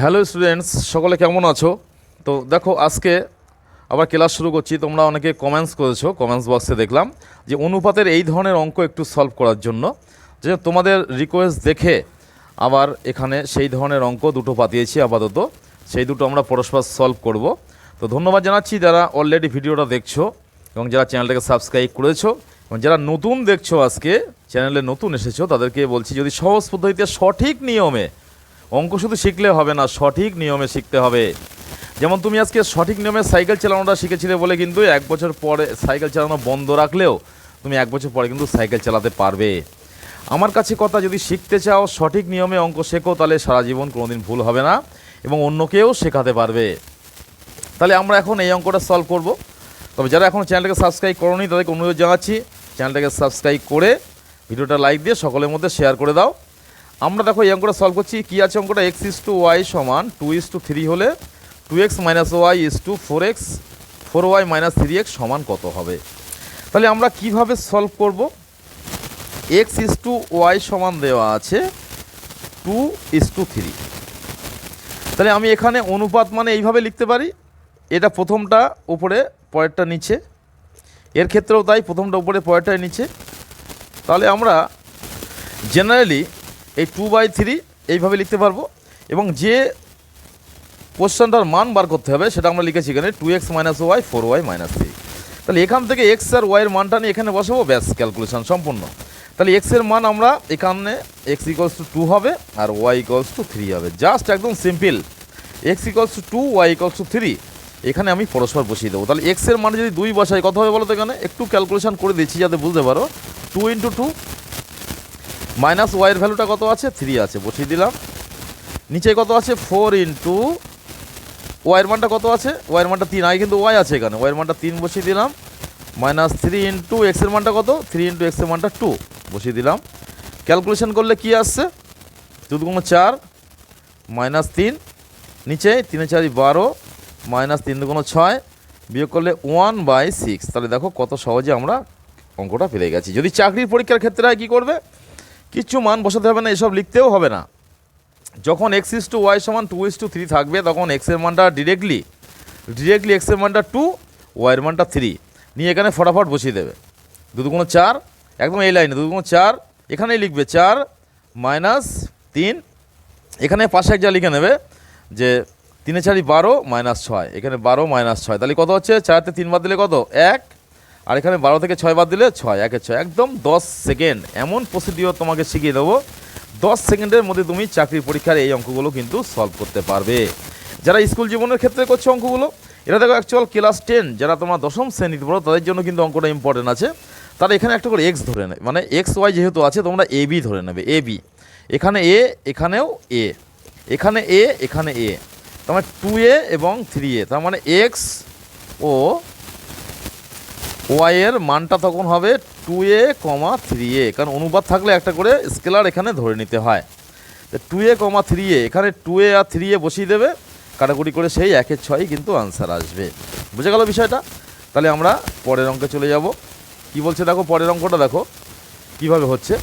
Hello students সকলে কেমন আছো? তো দেখো, আজকে আবার ক্লাস শুরু করছি। তোমরা অনেকে কমেন্টস করেছ কমেন্টস বক্সে দেখলাম যে অনুপাতের এই ধরনের অঙ্ক একটু সলভ করার জন্য। যে তোমাদের রিকোয়েস্ট দেখে আবার এখানে সেই ধরনের অঙ্ক দুটো পাতিয়েছি আপাতত। সেই দুটো আমরা পরস্পর সলভ করব। তো ধন্যবাদ জানাচ্ছি যারা অলরেডি ভিডিওটা দেখছ এবং যারা চ্যানেলটাকে সাবস্ক্রাইব করেছ এবং যারা নতুন দেখছ আজকে, চ্যানেলে নতুন এসেছ, তাদেরকে বলছি যদি সহজ পদ্ধতিতে সঠিক নিয়মে অঙ্ক শুধু শিখলে হবে না, সঠিক নিয়মে শিখতে হবে। যেমন তুমি আজকে সঠিক নিয়মে সাইকেল চালানোটা শিখেছিলে বলে কিন্তু এক বছর পরে সাইকেল চালানো বন্ধ রাখলেও তুমি এক বছর পরে কিন্তু সাইকেল চালাতে পারবে। আমার কাছে কথা, যদি শিখতে চাও, সঠিক নিয়মে অঙ্ক শেখো, তাহলে সারা জীবন কোনোদিন ভুল হবে না এবং অন্যকেও শেখাতে পারবে। তাহলে আমরা এখন এই অঙ্কটা সলভ করব। তবে যারা এখন চ্যানেলটাকে সাবস্ক্রাইব করোনি, তাদেরকে অনুরোধ জানাচ্ছি, চ্যানেলটাকে সাবস্ক্রাইব করে ভিডিওটা লাইক দিয়ে সকলের মধ্যে শেয়ার করে দাও। আমরা দেখো এই অঙ্কটা সলভ করছি। কী আছে অঙ্কটা? এক্স ইস টু ওয়াই সমান টু ইস টু থ্রি হলে two x minus y is two four x four y minus three x সমান কত হবে? তাহলে আমরা কীভাবে সলভ করব? এক্স ইস টু ওয়াই সমান দেওয়া আছে টু ইস টু থ্রি তাহলে আমি এখানে অনুপাত মানে এইভাবে লিখতে পারি। এটা প্রথমটা উপরে, পরেরটা নিচে। এর ক্ষেত্রেও তাই, প্রথমটা উপরে পরেরটা নিচে। তাহলে আমরা জেনারেলি এই টু বাই থ্রি এইভাবে লিখতে পারব। এবং যে কোশ্চেনটার মান বার করতে হবে, সেটা আমরা লিখেছি এখানে two x minus y four y minus three তাহলে এখান থেকে এক্স আর ওয়াইয়ের মানটা নিয়ে এখানে বসাবো, ব্যাস ক্যালকুলেশন সম্পূর্ণ। তাহলে এক্সের মান আমরা এখানে এক্স ইকলস টু টু হবে, আর ওয়াই ইকলস টু থ্রি হবে। জাস্ট একদম simple x equals two two y equals two three এখানে আমি পরস্পর বসিয়ে দেবো। তাহলে এক্সের মানে যদি দুই বসাই, কত হবে বলো তো এখানে? একটু ক্যালকুলেশন করে দিচ্ছি যাতে বুঝতে পারো। টু ইন্টু টু মাইনাস ওয়াইয়ের ভ্যালুটা কত আছে? থ্রি আছে, বসিয়ে দিলাম। নিচে কত আছে? ফোর ইন্টু ওয়াইয়ের মানটা কত আছে? ওয়াইয়ের মানটা তিন, আগে কিন্তু ওয়াই আছে এখানে। ওয়াইয়ের মানটা তিন বসিয়ে দিলাম। মাইনাস থ্রি ইন্টু এক্সের মানটা কত? থ্রি ইন্টু এক্সের মানটা টু বসিয়ে দিলাম। ক্যালকুলেশন করলে কি আসছে? দুগুণ চার, মাইনাস তিন, নিচে তিনে চারি বারো, মাইনাস তিন দুগুণ ছয়, বিয়োগ করলে ওয়ান বাই সিক্স তাহলে দেখো কত সহজে আমরা অঙ্কটা পেরে গেছি। যদি চাকরির পরীক্ষার ক্ষেত্রে হয় কী করবে? কিচ্ছু মান বসাতে হবে না, এসব লিখতেও হবে না। যখন এক্স ইস টু ওয়াই সমান টু ইস টু থ্রি থাকবে, তখন এক্সের মানটা ডিরেক্টলি ডিরেক্টলি এক্সের মানটা টু ওয়াইয়ের মানটা থ্রি নিয়ে এখানে ফটাফট বসিয়ে দেবে। দু দুগুণ চার, একদম এই লাইনে দু দুগুণ চার, এখানেই লিখবে চার মাইনাস তিন। এখানে পাশে এক যা লিখে নেবে যে তিনে চারি বারো মাইনাস ছয়, এখানে বারো মাইনাস ছয়। তাহলে কত হচ্ছে? চারতে তিন বাদ দিলে কত? এক। আর এখানে বারো থেকে ছয় বাদ দিলে ছয় একে ছয়। একদম দশ সেকেন্ড এমন প্রসিডিওর তোমাকে শিখিয়ে দেবো। দশ সেকেন্ডের মধ্যে তুমি চাকরির পরীক্ষার এই অঙ্কগুলো কিন্তু সলভ করতে পারবে। যারা স্কুল জীবনের ক্ষেত্রে করছে অঙ্কগুলো, এটা দেখো অ্যাকচুয়াল ক্লাস টেন যারা তোমার দশম শ্রেণীতে পড়ো, তাদের জন্য কিন্তু অঙ্কটা ইম্পর্টেন্ট আছে। তারা এখানে একটা করে এক্স ধরে নেবে মানে এক্স ওয়াই যেহেতু আছে, তোমরা এ বি ধরে নেবে এ বি এখানে এ এখানেও এ এখানে এ এখানে এ তার মানে টু এ এবং থ্রি এ তার মানে এক্স ও ওয়াইয়ের মানটা তখন হবে টু এ কমা থ্রি এ কারণ অনুবাদ থাকলে একটা করে স্কেলার এখানে ধরে নিতে হয়। তো টু এ কমা থ্রি এ এখানে টু এ আর থ্রি এ বসিয়ে দেবে, কাটাকুটি করে সেই একের ছয় কিন্তু আনসার আসবে। বুঝে গেল বিষয়টা? তাহলে আমরা পরের অঙ্কে চলে যাব। কি বলছে দেখো? পরের অঙ্কটা দেখো। কীভাবে হচ্ছে?